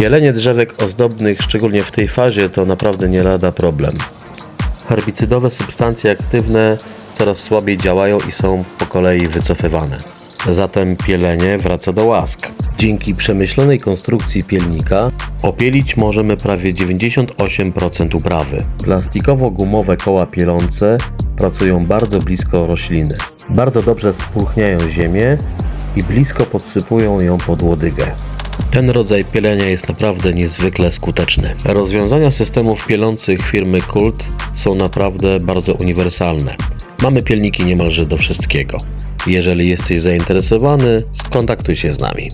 Pielenie drzewek ozdobnych, szczególnie w tej fazie, to naprawdę nie lada problem. Herbicydowe substancje aktywne coraz słabiej działają i są po kolei wycofywane. Zatem pielenie wraca do łask. Dzięki przemyślonej konstrukcji pielnika opielić możemy prawie 98% uprawy. Plastikowo-gumowe koła pielące pracują bardzo blisko rośliny. Bardzo dobrze spłuchniają ziemię i blisko podsypują ją pod łodygę. Ten rodzaj pielenia jest naprawdę niezwykle skuteczny. Rozwiązania systemów pielących firmy Kult są naprawdę bardzo uniwersalne. Mamy pielniki niemalże do wszystkiego. Jeżeli jesteś zainteresowany, skontaktuj się z nami.